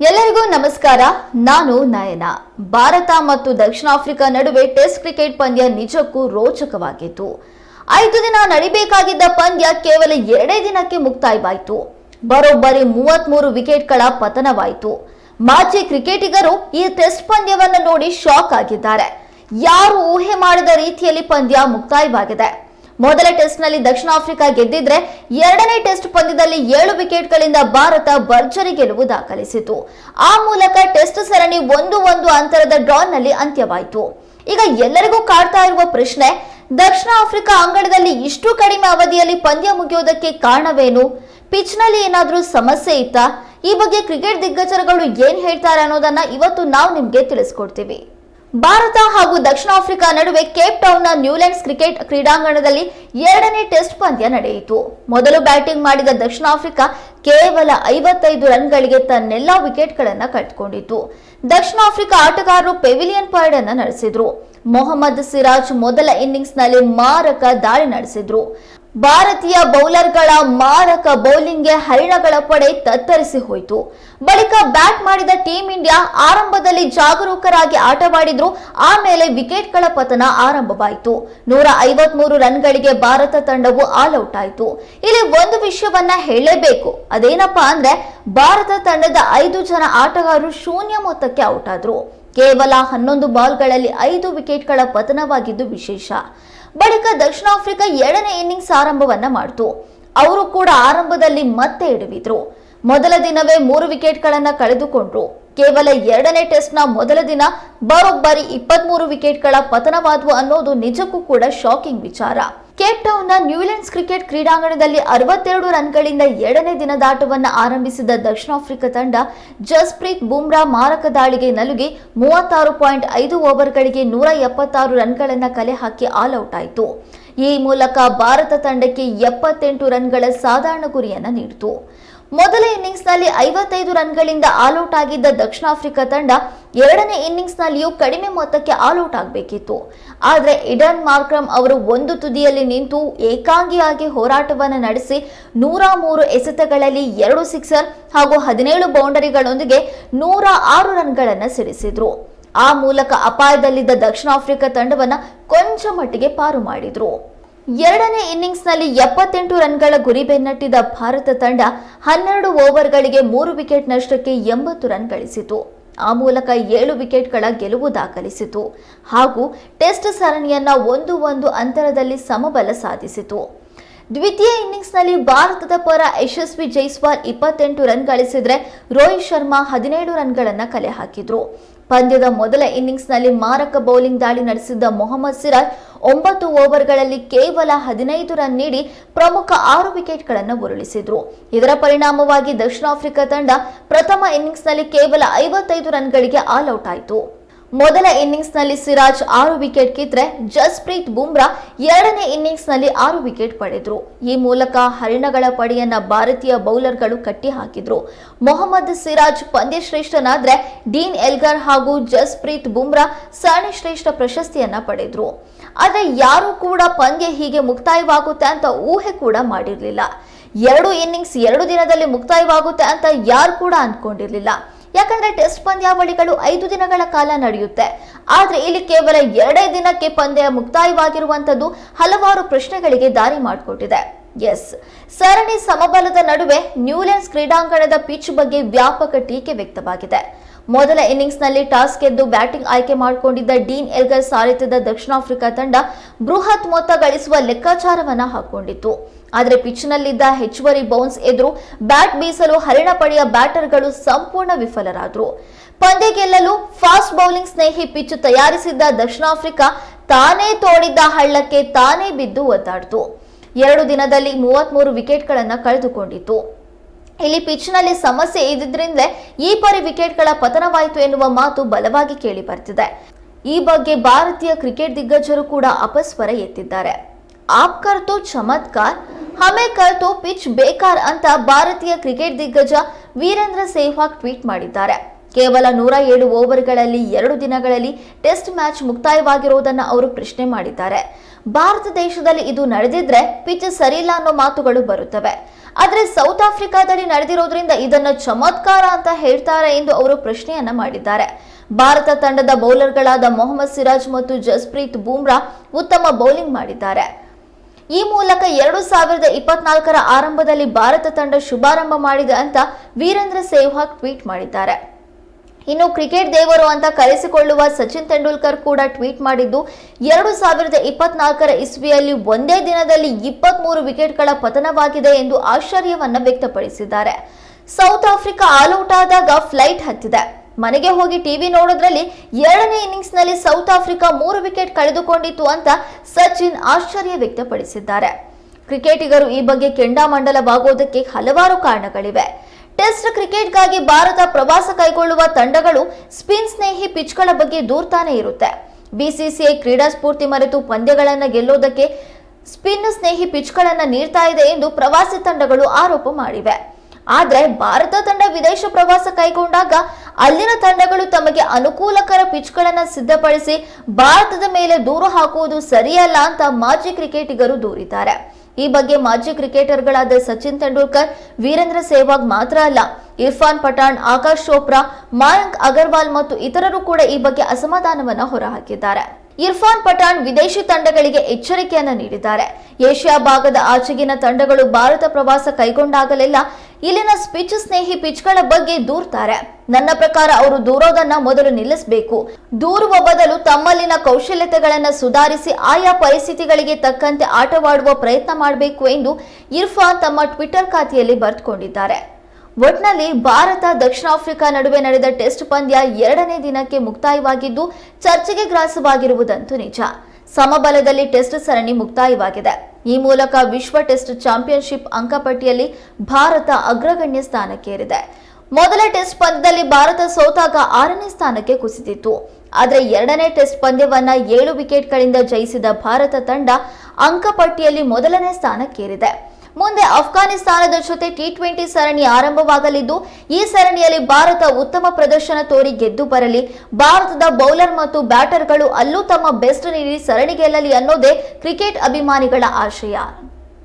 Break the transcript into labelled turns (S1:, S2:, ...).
S1: ಎಲ್ಲರಿಗೂ ನಮಸ್ಕಾರ. ನಾನು ನಯನ. ಭಾರತ ಮತ್ತು ದಕ್ಷಿಣ ಆಫ್ರಿಕಾ ನಡುವೆ ಟೆಸ್ಟ್ ಕ್ರಿಕೆಟ್ ಪಂದ್ಯ ನಿಜಕ್ಕೂ ರೋಚಕವಾಗಿತ್ತು. ಐದು ದಿನ ನಡಿಬೇಕಾಗಿದ್ದ ಪಂದ್ಯ ಕೇವಲ ಎರಡೇ ದಿನಕ್ಕೆ ಮುಕ್ತಾಯವಾಯಿತು. ಬರೋಬ್ಬರಿ ಮೂವತ್ಮೂರು ವಿಕೆಟ್ಗಳ ಪತನವಾಯಿತು. ಮಾಜಿ ಕ್ರಿಕೆಟಿಗರು ಈ ಟೆಸ್ಟ್ ಪಂದ್ಯವನ್ನು ನೋಡಿ ಶಾಕ್ ಆಗಿದ್ದಾರೆ. ಯಾರು ಊಹೆ ಮಾಡಿದ ರೀತಿಯಲ್ಲಿ ಪಂದ್ಯ ಮುಕ್ತಾಯವಾಗಿದೆ. ಮೊದಲ ಟೆಸ್ಟ್ನಲ್ಲಿ ದಕ್ಷಿಣ ಆಫ್ರಿಕಾ ಗೆದ್ದಿದ್ರೆ ಎರಡನೇ ಟೆಸ್ಟ್ ಪಂದ್ಯದಲ್ಲಿ ಏಳು ವಿಕೆಟ್ಗಳಿಂದ ಭಾರತ ಭರ್ಜರಿ ಗೆಲುವು ದಾಖಲಿಸಿತು. ಆ ಮೂಲಕ ಟೆಸ್ಟ್ ಸರಣಿ ಒಂದು ಒಂದು ಅಂತರದ ಡ್ರಾನಲ್ಲಿ ಅಂತ್ಯವಾಯಿತು. ಈಗ ಎಲ್ಲರಿಗೂ ಕಾಡ್ತಾ ಇರುವ ಪ್ರಶ್ನೆ, ದಕ್ಷಿಣ ಆಫ್ರಿಕಾ ಅಂಗಣದಲ್ಲಿ ಇಷ್ಟು ಕಡಿಮೆ ಅವಧಿಯಲ್ಲಿ ಪಂದ್ಯ ಮುಗಿಯೋದಕ್ಕೆ ಕಾರಣವೇನು? ಪಿಚ್ನಲ್ಲಿ ಏನಾದರೂ ಸಮಸ್ಯೆ ಇತ್ತಾ? ಈ ಬಗ್ಗೆ ಕ್ರಿಕೆಟ್ ದಿಗ್ಗಜರುಗಳು ಏನ್ ಹೇಳ್ತಾರೆ ಅನ್ನೋದನ್ನ ಇವತ್ತು ನಾವು ನಿಮ್ಗೆ ತಿಳಿಸ್ಕೊಡ್ತೀವಿ. ಭಾರತ ಹಾಗೂ ದಕ್ಷಿಣ ಆಫ್ರಿಕಾ ನಡುವೆ ಕೇಪ್ ಟೌನ್ನ ನ್ಯೂಲ್ಯಾಂಡ್ಸ್ ಕ್ರಿಕೆಟ್ ಕ್ರೀಡಾಂಗಣದಲ್ಲಿ ಎರಡನೇ ಟೆಸ್ಟ್ ಪಂದ್ಯ ನಡೆಯಿತು. ಮೊದಲು ಬ್ಯಾಟಿಂಗ್ ಮಾಡಿದ ದಕ್ಷಿಣ ಆಫ್ರಿಕಾ ಕೇವಲ ಐವತ್ತೈದು ರನ್ಗಳಿಗೆ ತನ್ನೆಲ್ಲ ವಿಕೆಟ್ಗಳನ್ನು ಕಳೆದುಕೊಂಡಿತು ದಕ್ಷಿಣ ಆಫ್ರಿಕಾ ಆಟಗಾರರು ಪೆವಿಲಿಯನ್ ಪೈಡ್ ಅನ್ನು ನಡೆಸಿದ್ರು. ಮೊಹಮ್ಮದ್ ಸಿರಾಜ್ ಮೊದಲ ಇನ್ನಿಂಗ್ಸ್ನಲ್ಲಿ ಮಾರಕ ದಾಳಿ ನಡೆಸಿದ್ರು. ಭಾರತೀಯ ಬೌಲರ್ಗಳ ಮಾರಕ ಬೌಲಿಂಗ್ಗೆ ಹರಿಣಗಳ ಪಡೆ ತತ್ತರಿಸಿ ಹೋಯಿತು. ಬಳಿಕ ಬ್ಯಾಟ್ ಮಾಡಿದ ಟೀಂ ಇಂಡಿಯಾ ಆರಂಭದಲ್ಲಿ ಜಾಗರೂಕರಾಗಿ ಆಟವಾಡಿದ್ರು. ಆಮೇಲೆ ವಿಕೆಟ್ಗಳ ಪತನ ಆರಂಭವಾಯಿತು. ನೂರ ಐವತ್ಮೂರು ರನ್ಗಳಿಗೆ ಭಾರತ ತಂಡವು ಆಲ್ ಔಟ್ ಆಯಿತು ಇಲ್ಲಿ ಒಂದು ವಿಷಯವನ್ನ ಹೇಳಲೇಬೇಕು. ಅದೇನಪ್ಪಾ ಅಂದ್ರೆ, ಭಾರತ ತಂಡದ ಐದು ಜನ ಆಟಗಾರರು ಶೂನ್ಯ ಮೊತ್ತಕ್ಕೆ ಔಟ್ ಆದ್ರು ಕೇವಲ ಹನ್ನೊಂದು ಬಾಲ್ಗಳಲ್ಲಿ ಐದು ವಿಕೆಟ್ಗಳ ಪತನವಾಗಿದ್ದು ವಿಶೇಷ. ಬಳಿಕ ದಕ್ಷಿಣ ಆಫ್ರಿಕಾ ಎರಡನೇ ಇನ್ನಿಂಗ್ಸ್ ಆರಂಭವನ್ನ ಮಾಡಿತು. ಅವರು ಕೂಡ ಆರಂಭದಲ್ಲಿ ಮತ್ತೆ ಎಡವಿದ್ರು. ಮೊದಲ ದಿನವೇ ಮೂರು ವಿಕೆಟ್ಗಳನ್ನ ಕಳೆದುಕೊಂಡ್ರು. ಕೇವಲ ಎರಡನೇ ಟೆಸ್ಟ್ನ ಮೊದಲ ದಿನ ಬರೋಬ್ಬರಿ ಇಪ್ಪತ್ಮೂರು ವಿಕೆಟ್ಗಳ ಪತನವಾದವು ಅನ್ನೋದು ನಿಜಕ್ಕೂ ಕೂಡ ಶಾಕಿಂಗ್ ವಿಚಾರ. ಕೇಪ್ ಟೌನ್ನ ನ್ಯೂಲೆಂಡ್ಸ್ ಕ್ರಿಕೆಟ್ ಕ್ರೀಡಾಂಗಣದಲ್ಲಿ ಅರವತ್ತೆರಡು ರನ್ಗಳಿಂದ ಎರಡನೇ ದಿನದಾಟವನ್ನು ಆರಂಭಿಸಿದ ದಕ್ಷಿಣ ಆಫ್ರಿಕಾ ತಂಡ ಜಸ್ಪ್ರೀತ್ ಬುಮ್ರಾ ಮಾರಕ ದಾಳಿಗೆ ನಲುಗಿ ಮೂವತ್ತಾರು ಪಾಯಿಂಟ್ ಐದು ಓವರ್ಗಳಿಗೆ ನೂರ ಎಪ್ಪತ್ತಾರು ರನ್ಗಳನ್ನು ಕಲೆ ಹಾಕಿ ಆಲ್ ಔಟ್ ಆಯಿತು. ಈ ಮೂಲಕ ಭಾರತ ತಂಡಕ್ಕೆ ಎಪ್ಪತ್ತೆಂಟು ರನ್ಗಳ ಸಾಧಾರಣ ಗುರಿಯನ್ನು ನೀಡಿತು. ಮೊದಲ ಇನ್ನಿಂಗ್ಸ್ನಲ್ಲಿ ಐವತ್ತೈದು ರನ್ಗಳಿಂದ ಆಲ್ಔಟ್ ಆಗಿದ್ದ ದಕ್ಷಿಣ ಆಫ್ರಿಕಾ ತಂಡ ಎರಡನೇ ಇನ್ನಿಂಗ್ಸ್ನಲ್ಲಿಯೂ ಕಡಿಮೆ ಮೊತ್ತಕ್ಕೆ ಆಲ್ಔಟ್ ಆಗಬೇಕಿತ್ತು. ಆದರೆ ಇಡನ್ ಮಾರ್ಕ್ರಮ್ ಅವರು ಒಂದು ತುದಿಯಲ್ಲಿ ನಿಂತು ಏಕಾಂಗಿಯಾಗಿ ಹೋರಾಟವನ್ನು ನಡೆಸಿ ನೂರ ಮೂರು ಎಸೆತಗಳಲ್ಲಿ ಎರಡು ಸಿಕ್ಸರ್ ಹಾಗೂ ಹದಿನೇಳು ಬೌಂಡರಿಗಳೊಂದಿಗೆ ನೂರ ಆರು ರನ್ಗಳನ್ನು ಸಿಡಿಸಿದ್ರು. ಆ ಮೂಲಕ ಅಪಾಯದಲ್ಲಿದ್ದ ದಕ್ಷಿಣ ಆಫ್ರಿಕಾ ತಂಡವನ್ನು ಕೊಂಚ ಮಟ್ಟಿಗೆ ಪಾರು ಮಾಡಿದ್ರು. ಎರಡನೇ ಇನ್ನಿಂಗ್ಸ್ನಲ್ಲಿ ಎಪ್ಪತ್ತೆಂಟು ರನ್ಗಳ ಗುರಿ ಬೆನ್ನಟ್ಟಿದ ಭಾರತ ತಂಡ ಹನ್ನೆರಡು ಓವರ್ಗಳಿಗೆ ಮೂರು ವಿಕೆಟ್ ನಷ್ಟಕ್ಕೆ ಎಂಬತ್ತು ರನ್ ಗಳಿಸಿತು. ಆ ಮೂಲಕ ಏಳು ವಿಕೆಟ್ಗಳ ಗೆಲುವು ದಾಖಲಿಸಿತು. ಹಾಗೂ ಟೆಸ್ಟ್ ಸರಣಿಯನ್ನ ಒಂದು ಒಂದು ಅಂತರದಲ್ಲಿ ಸಮಬಲ ಸಾಧಿಸಿತು. ದ್ವಿತೀಯ ಇನ್ನಿಂಗ್ಸ್ನಲ್ಲಿ ಭಾರತದ ಪರ ಯಶಸ್ವಿ ಜೈಸ್ವಾಲ್ ಇಪ್ಪತ್ತೆಂಟು ರನ್ ಗಳಿಸಿದ್ರೆ ರೋಹಿತ್ ಶರ್ಮಾ ಹದಿನೇಳು ರನ್ಗಳನ್ನು ಕಲೆ ಹಾಕಿದ್ರು. ಪಂದ್ಯದ ಮೊದಲ ಇನ್ನಿಂಗ್ಸ್ನಲ್ಲಿ ಮಾರಕ ಬೌಲಿಂಗ್ ದಾಳಿ ನಡೆಸಿದ್ದ ಮೊಹಮ್ಮದ್ ಸಿರಾಜ್ ಒಂಬತ್ತು ಓವರ್ಗಳಲ್ಲಿ ಕೇವಲ ಹದಿನೈದು ರನ್ ನೀಡಿ ಪ್ರಮುಖ ಆರು ವಿಕೆಟ್ಗಳನ್ನು ಉರುಳಿಸಿದ್ರು. ಇದರ ಪರಿಣಾಮವಾಗಿ ದಕ್ಷಿಣ ಆಫ್ರಿಕಾ ತಂಡ ಪ್ರಥಮ ಇನ್ನಿಂಗ್ಸ್ನಲ್ಲಿ ಕೇವಲ ಐವತ್ತೈದು ರನ್ಗಳಿಗೆ ಆಲ್ ಔಟ್ ಆಯಿತು. ಮೊದಲ ಇನ್ನಿಂಗ್ಸ್ನಲ್ಲಿ ಸಿರಾಜ್ ಆರು ವಿಕೆಟ್ ಕಿತ್ರೆ ಜಸ್ಪ್ರೀತ್ ಬುಮ್ರಾ ಎರಡನೇ ಇನ್ನಿಂಗ್ಸ್ನಲ್ಲಿ ಆರು ವಿಕೆಟ್ ಪಡೆದ್ರು. ಈ ಮೂಲಕ ಹರಿಣಗಳ ಪಡೆಯನ್ನ ಭಾರತೀಯ ಬೌಲರ್ಗಳು ಕಟ್ಟಿ ಹಾಕಿದ್ರು ಮೊಹಮ್ಮದ್ ಸಿರಾಜ್ ಪಂದ್ಯ ಶ್ರೇಷ್ಠನಾದ್ರೆ ಡೀನ್ ಎಲ್ಗರ್ ಹಾಗೂ ಜಸ್ಪ್ರೀತ್ ಬುಮ್ರಾ ಸರಣಿ ಶ್ರೇಷ್ಠ ಪ್ರಶಸ್ತಿಯನ್ನ ಪಡೆದ್ರು. ಆದರೆ ಯಾರು ಕೂಡ ಪಂದ್ಯ ಹೀಗೆ ಮುಕ್ತಾಯವಾಗುತ್ತೆ ಅಂತ ಊಹೆ ಕೂಡ ಮಾಡಿರಲಿಲ್ಲ. ಎರಡು ಇನ್ನಿಂಗ್ಸ್ ಎರಡು ದಿನದಲ್ಲಿ ಮುಕ್ತಾಯವಾಗುತ್ತೆ ಅಂತ ಯಾರು ಕೂಡ ಅಂದ್ಕೊಂಡಿರ್ಲಿಲ್ಲ. ಯಾಕಂದ್ರೆ ಟೆಸ್ಟ್ ಪಂದ್ಯಾವಳಿಗಳು ಐದು ದಿನಗಳ ಕಾಲ ನಡೆಯುತ್ತೆ. ಆದ್ರೆ ಇಲ್ಲಿ ಕೇವಲ ಎರಡೇ ದಿನಕ್ಕೆ ಪಂದ್ಯ ಮುಕ್ತಾಯವಾಗಿರುವಂತದ್ದು ಹಲವಾರು ಪ್ರಶ್ನೆಗಳಿಗೆ ದಾರಿ ಮಾಡಿಕೊಟ್ಟಿದೆ. ಎಸ್ ಸರಣಿ ಸಮಬಲದ ನಡುವೆ ನ್ಯೂಲೆನ್ಸ್ ಕ್ರೀಡಾಂಗಣದ ಪಿಚ್ ಬಗ್ಗೆ ವ್ಯಾಪಕ ಟೀಕೆ ವ್ಯಕ್ತವಾಗಿದೆ. ಮೊದಲ ಇನ್ನಿಂಗ್ಸ್ನಲ್ಲಿ ಟಾಸ್ ಗೆದ್ದು ಬ್ಯಾಟಿಂಗ್ ಆಯ್ಕೆ ಮಾಡಿಕೊಂಡಿದ್ದ ಡೀನ್ ಎಲ್ಗರ್ ಸಾರಥ್ಯದ ದಕ್ಷಿಣ ಆಫ್ರಿಕಾ ತಂಡ ಬೃಹತ್ ಮೊತ್ತ ಗಳಿಸುವ ಲೆಕ್ಕಾಚಾರವನ್ನ ಹಾಕೊಂಡಿತ್ತು. ಆದರೆ ಪಿಚ್ನಲ್ಲಿದ್ದ ಹೆಚ್ಚುವರಿ ಬೌನ್ಸ್ ಎದುರು ಬ್ಯಾಟ್ ಬೀಸಲು ಹರಿಣ ಪಡೆಯ ಬ್ಯಾಟರ್ಗಳು ಸಂಪೂರ್ಣ ವಿಫಲರಾದರು. ಪಂದ್ಯ ಗೆಲ್ಲಲು ಫಾಸ್ಟ್ ಬೌಲಿಂಗ್ ಸ್ನೇಹಿ ಪಿಚ್ ತಯಾರಿಸಿದ್ದ ದಕ್ಷಿಣ ಆಫ್ರಿಕಾ ತಾನೇ ತೋಡಿದ್ದ ಹಳ್ಳಕ್ಕೆ ತಾನೇ ಬಿದ್ದು ಒದ್ದಾಡಿತು. ಎರಡು ದಿನದಲ್ಲಿ ಮೂವತ್ಮೂರು ವಿಕೆಟ್ಗಳನ್ನು ಕಳೆದುಕೊಂಡಿತ್ತು. ಇಲ್ಲಿ ಪಿಚ್ನಲ್ಲಿ ಸಮಸ್ಯೆ ಇದ್ದಿದ್ರಿಂದಲೇ ಈ ಪರಿ ವಿಕೆಟ್ಗಳ ಪತನವಾಯಿತು ಎನ್ನುವ ಮಾತು ಬಲವಾಗಿ ಕೇಳಿ ಬರ್ತಿದೆ. ಈ ಬಗ್ಗೆ ಭಾರತೀಯ ಕ್ರಿಕೆಟ್ ದಿಗ್ಗಜರು ಕೂಡ ಅಪಸ್ವರ ಎತ್ತಿದ್ದಾರೆ. ಆಪ್ಕರ್ ತೋ ಚಮತ್ಕಾರ್ ಹಮೆ ತೋ ಪಿಚ್ ಬೇಕಾರ ಅಂತ ಭಾರತೀಯ ಕ್ರಿಕೆಟ್ ದಿಗ್ಗಜ ವೀರೇಂದ್ರ ಸೆಹ್ವಾಗ್ ಟ್ವೀಟ್ ಮಾಡಿದ್ದಾರೆ. ಕೇವಲ ನೂರ ಏಳು ಓವರ್ಗಳಲ್ಲಿ ಎರಡು ದಿನಗಳಲ್ಲಿ ಟೆಸ್ಟ್ ಮ್ಯಾಚ್ ಮುಕ್ತಾಯವಾಗಿರುವುದನ್ನು ಅವರು ಪ್ರಶ್ನೆ ಮಾಡಿದ್ದಾರೆ. ಭಾರತ ದೇಶದಲ್ಲಿ ಇದು ನಡೆದಿದ್ರೆ ಪಿಚ್ ಸರಿಯಿಲ್ಲ ಅನ್ನೋ ಮಾತುಗಳು ಬರುತ್ತವೆ. ಆದರೆ ಸೌತ್ ಆಫ್ರಿಕಾದಲ್ಲಿ ನಡೆದಿರೋದ್ರಿಂದ ಇದನ್ನ ಚಮತ್ಕಾರ ಅಂತ ಹೇಳ್ತಾರೆ ಎಂದು ಅವರು ಪ್ರಶ್ನೆಯನ್ನ ಮಾಡಿದ್ದಾರೆ. ಭಾರತ ತಂಡದ ಬೌಲರ್ಗಳಾದ ಮೊಹಮ್ಮದ್ ಸಿರಾಜ್ ಮತ್ತು ಜಸ್ಪ್ರೀತ್ ಬೂಮ್ರಾ ಉತ್ತಮ ಬೌಲಿಂಗ್ ಮಾಡಿದ್ದಾರೆ. ಈ ಮೂಲಕ ಎರಡು ಸಾವಿರದ ಇಪ್ಪತ್ನಾಲ್ಕರ ಆರಂಭದಲ್ಲಿ ಭಾರತ ತಂಡ ಶುಭಾರಂಭ ಮಾಡಿದೆ ಅಂತ ವೀರೇಂದ್ರ ಸೆಹ್ವಾಗ್ ಟ್ವೀಟ್ ಮಾಡಿದ್ದಾರೆ. ಇನ್ನು ಕ್ರಿಕೆಟ್ ದೇವರು ಅಂತ ಕರೆಸಿಕೊಳ್ಳುವ ಸಚಿನ್ ತೆಂಡೂಲ್ಕರ್ ಕೂಡ ಟ್ವೀಟ್ ಮಾಡಿದ್ದು, ಎರಡು ಸಾವಿರದ ಇಪ್ಪತ್ನಾಲ್ಕರ ಇಸ್ವಿಯಲ್ಲಿ ಒಂದೇ ದಿನದಲ್ಲಿ ಇಪ್ಪತ್ಮೂರು ವಿಕೆಟ್ಗಳ ಪತನವಾಗಿದೆ ಎಂದು ಆಶ್ಚರ್ಯವನ್ನು ವ್ಯಕ್ತಪಡಿಸಿದ್ದಾರೆ. ಸೌತ್ ಆಫ್ರಿಕಾ ಆಲ್ಔಟ್ ಆದಾಗ ಫ್ಲೈಟ್ ಹತ್ತಿದೆ. ಮನೆಗೆ ಹೋಗಿ ಟಿವಿ ನೋಡೋದ್ರಲ್ಲಿ ಎರಡನೇ ಇನ್ನಿಂಗ್ಸ್ನಲ್ಲಿ ಸೌತ್ ಆಫ್ರಿಕಾ ಮೂರು ವಿಕೆಟ್ ಕಳೆದುಕೊಂಡಿತ್ತು ಅಂತ ಸಚಿನ್ ಆಶ್ಚರ್ಯ ವ್ಯಕ್ತಪಡಿಸಿದ್ದಾರೆ. ಕ್ರಿಕೆಟಿಗರು ಈ ಬಗ್ಗೆ ಕೆಂಡಾಮಂಡಲವಾಗುವುದಕ್ಕೆ ಹಲವಾರು ಕಾರಣಗಳಿವೆ. ಟೆಸ್ಟ್ ಕ್ರಿಕೆಟ್ಗಾಗಿ ಭಾರತ ಪ್ರವಾಸ ಕೈಗೊಳ್ಳುವ ತಂಡಗಳು ಸ್ಪಿನ್ ಸ್ನೇಹಿ ಪಿಚ್ಗಳ ಬಗ್ಗೆ ದೂರ್ತಾನೆ ಇರುತ್ತೆ. ಬಿಸಿಸಿಐ ಕ್ರೀಡಾ ಸ್ಫೂರ್ತಿ ಮರೆತು ಪಂದ್ಯಗಳನ್ನು ಗೆಲ್ಲೋದಕ್ಕೆ ಸ್ಪಿನ್ ಸ್ನೇಹಿ ಪಿಚ್ಗಳನ್ನು ನೀಡ್ತಾ ಇದೆ ಎಂದು ಪ್ರವಾಸಿ ತಂಡಗಳು ಆರೋಪ ಮಾಡಿವೆ. ಆದ್ರೆ ಭಾರತ ತಂಡ ವಿದೇಶ ಪ್ರವಾಸ ಕೈಗೊಂಡಾಗ ಅಲ್ಲಿನ ತಂಡಗಳು ತಮಗೆ ಅನುಕೂಲಕರ ಪಿಚ್ಗಳನ್ನು ಸಿದ್ಧಪಡಿಸಿ ಭಾರತದ ಮೇಲೆ ದೂರು ಹಾಕುವುದು ಸರಿಯಲ್ಲ ಅಂತ ಮಾಜಿ ಕ್ರಿಕೆಟಿಗರು ದೂರಿದ್ದಾರೆ. ಈ ಬಗ್ಗೆ ಮಾಜಿ ಕ್ರಿಕೆಟರ್ಗಳಾದ ಸಚಿನ್ ತೆಂಡೂಲ್ಕರ್, ವೀರೇಂದ್ರ ಸೆಹ್ವಾಗ್ ಮಾತ್ರ ಅಲ್ಲ, ಇರ್ಫಾನ್ ಪಠಾಣ್, ಆಕಾಶ್ ಚೋಪ್ರಾ, ಮಾಯಾಂಕ್ ಅಗರ್ವಾಲ್ ಮತ್ತು ಇತರರು ಕೂಡ ಈ ಬಗ್ಗೆ ಅಸಮಾಧಾನವನ್ನ ಹೊರಹಾಕಿದ್ದಾರೆ. ಇರ್ಫಾನ್ ಪಠಾಣ್ ವಿದೇಶಿ ತಂಡಗಳಿಗೆ ಎಚ್ಚರಿಕೆಯನ್ನು ನೀಡಿದ್ದಾರೆ. ಏಷ್ಯಾ ಭಾಗದ ಆಚೆಗಿನ ತಂಡಗಳು ಭಾರತ ಪ್ರವಾಸ ಕೈಗೊಂಡಾಗಲೆಲ್ಲ ಇಲ್ಲಿನ ಸ್ಪಿಚ್ ಸ್ನೇಹಿ ಪಿಚ್ಗಳ ಬಗ್ಗೆ ದೂರ್ತಾರೆ. ನನ್ನ ಪ್ರಕಾರ ಅವರು ದೂರೋದನ್ನ ಮೊದಲು ನಿಲ್ಲಿಸಬೇಕು. ದೂರುವ ಬದಲು ತಮ್ಮಲ್ಲಿನ ಕೌಶಲ್ಯತೆಗಳನ್ನು ಸುಧಾರಿಸಿ ಆಯಾ ಪರಿಸ್ಥಿತಿಗಳಿಗೆ ತಕ್ಕಂತೆ ಆಟವಾಡುವ ಪ್ರಯತ್ನ ಮಾಡಬೇಕು ಎಂದು ಇರ್ಫಾನ್ ತಮ್ಮ ಟ್ವಿಟರ್ ಖಾತೆಯಲ್ಲಿ ಬರೆದುಕೊಂಡಿದ್ದಾರೆ. ಒಟ್ನಲ್ಲಿ ಭಾರತ, ದಕ್ಷಿಣ ಆಫ್ರಿಕಾ ನಡುವೆ ನಡೆದ ಟೆಸ್ಟ್ ಪಂದ್ಯ ಎರಡನೇ ದಿನಕ್ಕೆ ಮುಕ್ತಾಯವಾಗಿದ್ದು, ಚರ್ಚೆಗೆ ಗ್ರಾಸವಾಗಿರುವುದಂತೂ ನಿಜ. ಸಮಬಲದಲ್ಲಿ ಟೆಸ್ಟ್ ಸರಣಿ ಮುಕ್ತಾಯವಾಗಿದೆ. ಈ ಮೂಲಕ ವಿಶ್ವ ಟೆಸ್ಟ್ ಚಾಂಪಿಯನ್ಶಿಪ್ ಅಂಕಪಟ್ಟಿಯಲ್ಲಿ ಭಾರತ ಅಗ್ರಗಣ್ಯ ಸ್ಥಾನಕ್ಕೇರಿದೆ. ಮೊದಲ ಟೆಸ್ಟ್ ಪಂದ್ಯದಲ್ಲಿ ಭಾರತ ಸೋತಾಗ ಆರನೇ ಸ್ಥಾನಕ್ಕೆ ಕುಸಿದಿತ್ತು. ಆದರೆ ಎರಡನೇ ಟೆಸ್ಟ್ ಪಂದ್ಯವನ್ನ ಏಳು ವಿಕೆಟ್ಗಳಿಂದ ಜಯಿಸಿದ ಭಾರತ ತಂಡ ಅಂಕಪಟ್ಟಿಯಲ್ಲಿ ಮೊದಲನೇ ಸ್ಥಾನಕ್ಕೇರಿದೆ. ಮುಂದೆ ಅಫ್ಘಾನಿಸ್ತಾನದ ಜೊತೆ ಟಿ ಟ್ವೆಂಟಿ ಸರಣಿ ಆರಂಭವಾಗಲಿದ್ದು, ಈ ಸರಣಿಯಲ್ಲಿ ಭಾರತ ಉತ್ತಮ ಪ್ರದರ್ಶನ ತೋರಿ ಗೆದ್ದು ಬರಲಿ. ಭಾರತದ ಬೌಲರ್ ಮತ್ತು ಬ್ಯಾಟರ್ಗಳು ಅಲ್ಲೂ ತಮ್ಮ ಬೆಸ್ಟ್ ನೀಡಿ ಸರಣಿ ಗೆಲ್ಲಲಿ ಅನ್ನೋದೇ ಕ್ರಿಕೆಟ್ ಅಭಿಮಾನಿಗಳ ಆಶಯ.